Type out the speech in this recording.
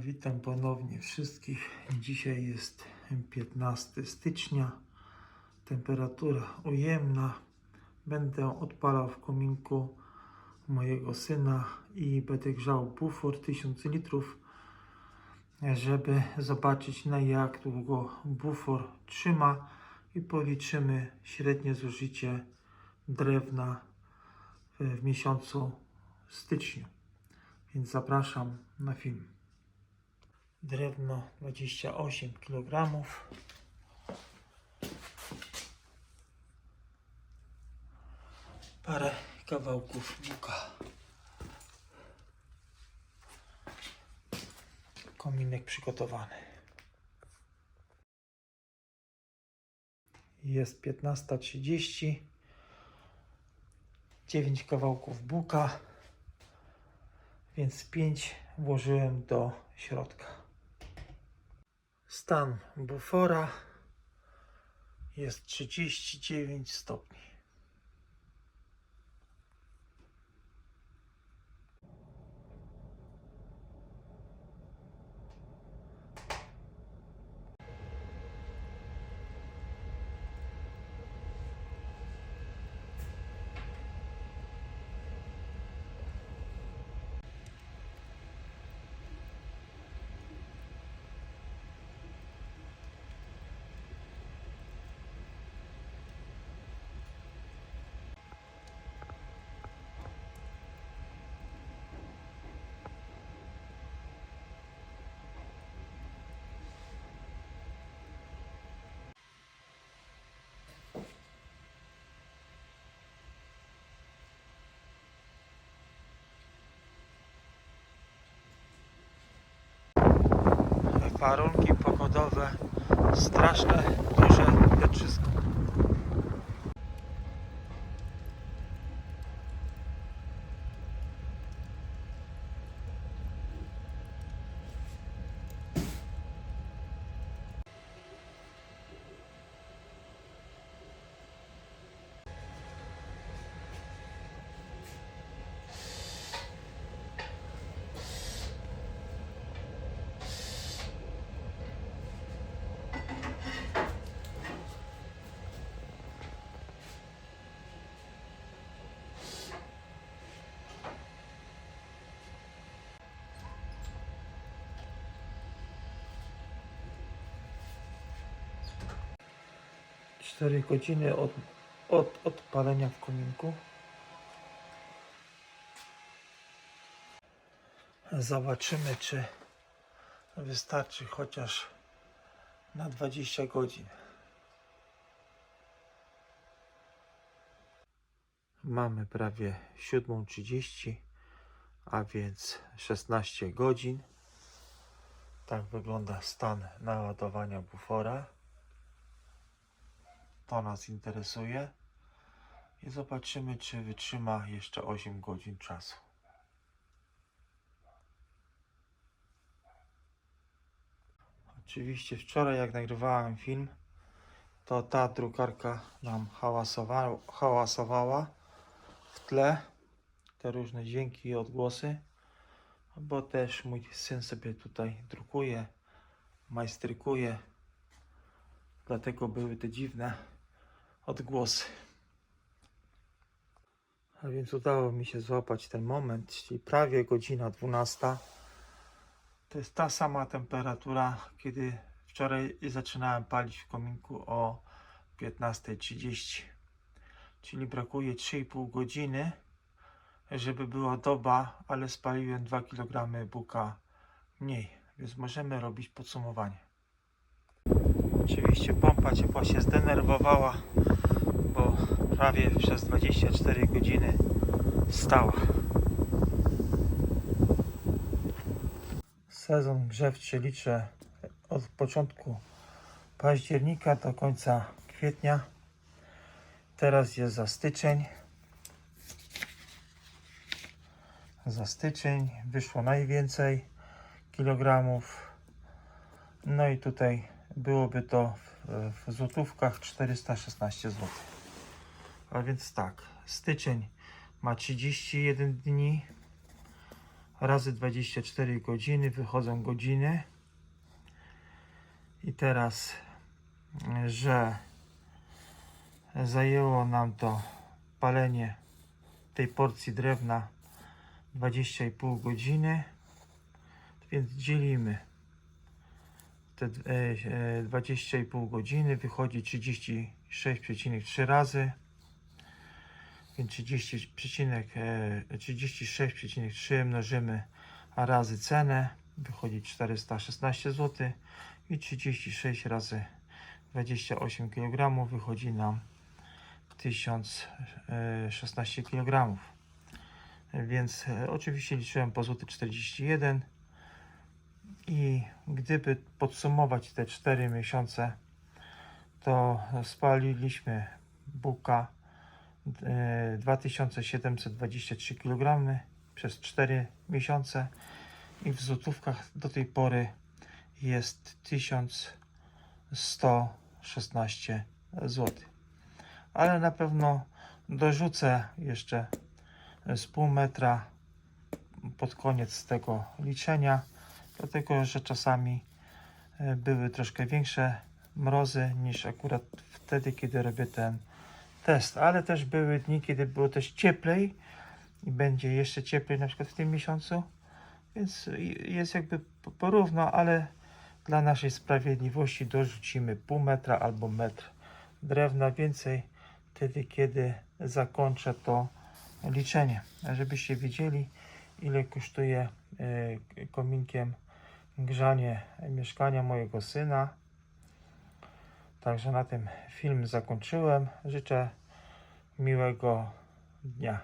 Witam ponownie wszystkich. Dzisiaj jest 15 stycznia. Temperatura ujemna. Będę odpalał w kominku mojego syna i będę grzał bufor 1000 litrów, żeby zobaczyć na jak długo bufor trzyma i policzymy średnie zużycie drewna w miesiącu styczniu. Więc zapraszam na film. Drewno 28 kg. Parę kawałków buka. Kominek przygotowany. Jest 15.30. 9 kawałków buka, więc 5 włożyłem do środka. Stan bufora jest 39 stopni. warunki pogodowe straszne, duże wietrzysko. 4 godziny od, od odpalenia w kominku. Zobaczymy, czy wystarczy chociaż na 20 godzin. Mamy prawie 7.30, a więc 16 godzin. Tak wygląda stan naładowania bufora. To nas interesuje. I zobaczymy, czy wytrzyma jeszcze 8 godzin czasu. Oczywiście wczoraj jak nagrywałem film, to ta drukarka nam hałasowa, hałasowała w tle. Te różne dźwięki i odgłosy. Bo też mój syn sobie tutaj drukuje, majstrykuje. Dlatego były te dziwne odgłosy. A więc udało mi się złapać ten moment, czyli prawie godzina 12. To jest ta sama temperatura, kiedy wczoraj zaczynałem palić w kominku o 15.30. Czyli brakuje 3,5 godziny, żeby była doba, ale spaliłem 2 kg buka mniej. Więc możemy robić podsumowanie. Oczywiście pompa ciepła się zdenerwowała, prawie przez 24 godziny stała. Sezon grzewczy liczę od początku października do końca kwietnia. Teraz jest za styczeń. Za styczeń wyszło najwięcej kilogramów. No i tutaj byłoby to w, w złotówkach 416 zł. A więc tak, styczeń ma 31 dni, razy 24 godziny wychodzą godziny. I teraz, że zajęło nam to palenie tej porcji drewna 20,5 godziny, więc dzielimy te e, e, 20,5 godziny, wychodzi 36,3 razy, 36,3 mnożymy razy cenę, wychodzi 416 zł i 36 razy 28 kg wychodzi nam 1016 kg. Więc e, oczywiście liczyłem po złoty 41 i gdyby podsumować te 4 miesiące, to spaliliśmy buka e, 2723 kg przez 4 miesiące i w złotówkach do tej pory jest 1116 zł. Ale na pewno dorzucę jeszcze z pół metra pod koniec tego liczenia, dlatego że czasami e, były troszkę większe mrozy niż akurat wtedy, kiedy robię ten test, ale też były dni, kiedy było też cieplej i będzie jeszcze cieplej na przykład w tym miesiącu, więc jest jakby po- porówno, ale dla naszej sprawiedliwości dorzucimy pół metra albo metr drewna. Więcej wtedy, kiedy zakończę to liczenie, żebyście wiedzieli ile kosztuje e, kominkiem grzanie mieszkania mojego syna. Także na tym film zakończyłem. Życzę miłego dnia.